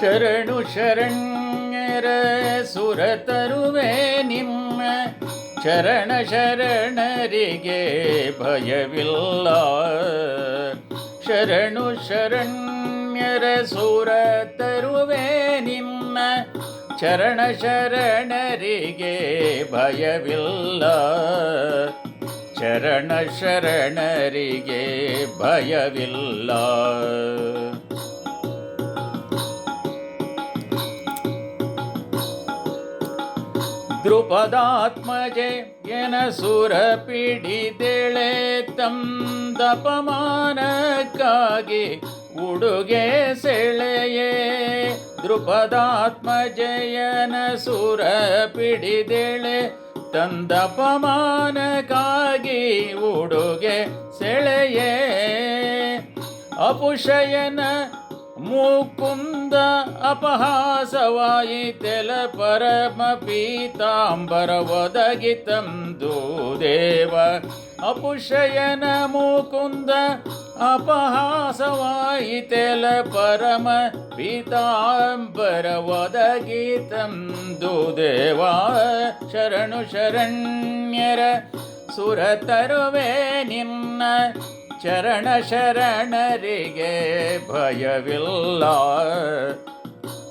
ಶರಣು ಶರಣ್ಯರ ಸುರ ನಿಮ್ಮ ಶರಣ ಶರಣರಿಗೆ ಭಯವಿಲ್ಲ. ಶರಣು ಶರಣ್ಯರ ಸುರ ತರುವೆ ನಿಮ್ಮ ಶರಣ ಶರಣರಿಗೆ ಭಯವಿಲ್ಲ. ಶರಣ ಶರಣರಿಗೆ ಭಯವಿಲ್ಲ. ದೃಪದಾತ್ಮಜೆ ಎನ ಸುರ ಪಿಡಿದೆಳೆ ತಂದಪಮಾನಕ್ಕಾಗಿ ಉಡುಗೆ ಸೆಳೆಯೇ? ದ್ರುಪದಾತ್ಮಜಯನ ಸುರ ಪಿಡಿದೆಳೆ ತಂದಪಮಾನಕ್ಕಾಗಿ ಉಡುಗೆ ಸೆಳೆಯೇ? ಅಪುಶಯನ ಮುಕುಂದ ಅಪಹಾಸವಾಯಿತೆಲ ಪರಮ ಪೀತಾಂಬರ ಒದಗಿತಂದು ದೇವ. ಅಪುಶಯನ ಮೂಕುಂದ ಅಪಹಾಸವಾಯಿತೆಲ ಪರಮ ಪೀತಾಂಬರ ಒದಗಿತಂದು ದೇವ. ಶರಣು ಶರಣ್ಯರ ಸುರತರುವೆ ನಿನ್ನ ಚರಣ ಶರಣರಿಗೆ ಭಯವಿಲ್ಲ.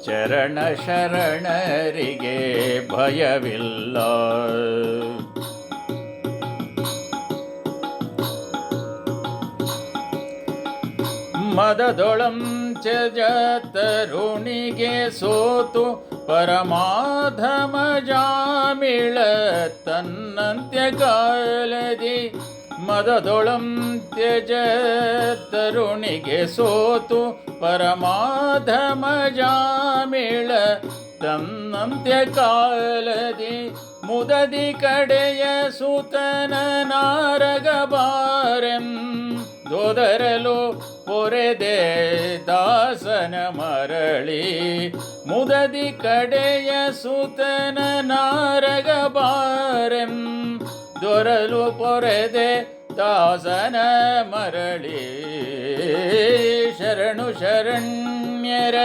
ಚರಣ ಶರಣರಿಗೆ ಭಯವಿಲ್ಲ. ಮದದೊಳಂ ಚಜ ತರುಣಿಗೆ ಸೋತು ಪರಮಾಧಮ ಜಾಮಿಳ ತನ್ನಂತ್ಯ ಕಾಲದಿ ಮದದೊಳಂ ತ್ಯಜ ತರುಣಿಗೆ ಸೋತು ಪರಮಾಧಮ ಜಾಮಿಳ ತನ್ನಂತ್ಯ ಕಾಲದಿ ಮುದದಿ ಕಡೆಯ ಸುತನ ನಾರಗ ಬಾರೆಂ ದೋದರಲು ಪೊರೆದೆ ದಾಸನ ಮರಳಿ ಮುದದಿ ಕಡೆಯ ಸುತನ ನಾರಗ ಬಾರೆಂ ದೊರಲು ಪೊರೆದೆ ದಾಸನ ಮರಳಿ ಶರಣು ಶರಣ್ಯರ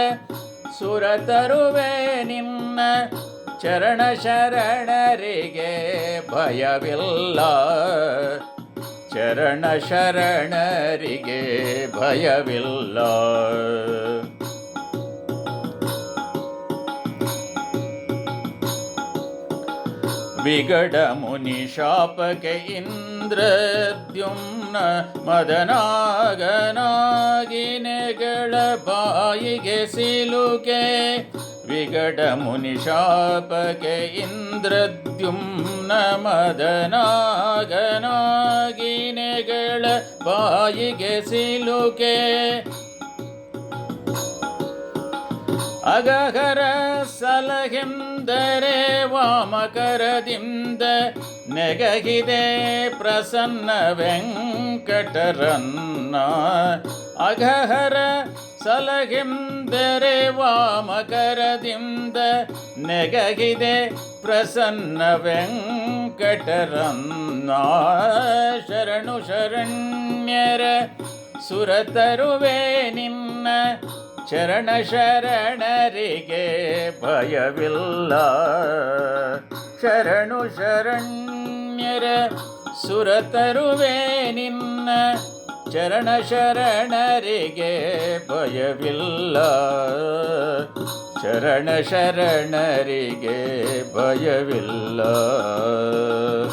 ಸುರ ತರುವೆ ನಿನ್ನ ಚರಣ ಶರಣರಿಗೆ ಭಯವಿಲ್ಲ ಚರಣ ಶರಣರಿಗೆ ಭಯವಿಲ್ಲ ವಿಗಡ ಮುನಿ ಶಾಪಕ್ಕೆ ಇಂದ್ರದ್ಯುಮ್ನ ಮದನಾಗನಾಗಿ ನೆಗಳ ಬಾಯಿಗೆ ಸಿಲುಕೆ. ವಿಗಡ ಮುನಿ ಶಾಪಕ್ಕೆ ಇಂದ್ರದ್ಯುಮ್ನ ಮದನಾಗನಾಗಿನೆಗಳ ಬಾಯಿಗೆ ಸಿಲುಕೆ. ಅಗಹರ ಸಲಹಿಂದರೆ ವಾಮಕರದಿಂದ ನೆಗಹಿದೆ ಪ್ರಸನ್ನ ವೆಂಕಟರನ್ನ. ಅಗಹರ ಸಲಹಿಂದರೆ ವಾಮಕರದಿಂದ ನೆಗಹಿದೆ ಪ್ರಸನ್ನ ವೆಂಕಟರನ್ನ. ಶರಣು ಶರಣ್ಯರ ಸುರತರುವೆ ನಿನ್ನ ಚರಣ ಶರಣರಿಗೆ ಭಯವಿಲ್ಲ. ಶರಣು ಶರಣ್ಯರ ಸುರತರುವೆ ನಿನ್ನ. ಚರಣ ಶರಣರಿಗೆ ಭಯವಿಲ್ಲ. ಶರಣ ಶರಣರಿಗೆ ಭಯವಿಲ್ಲ.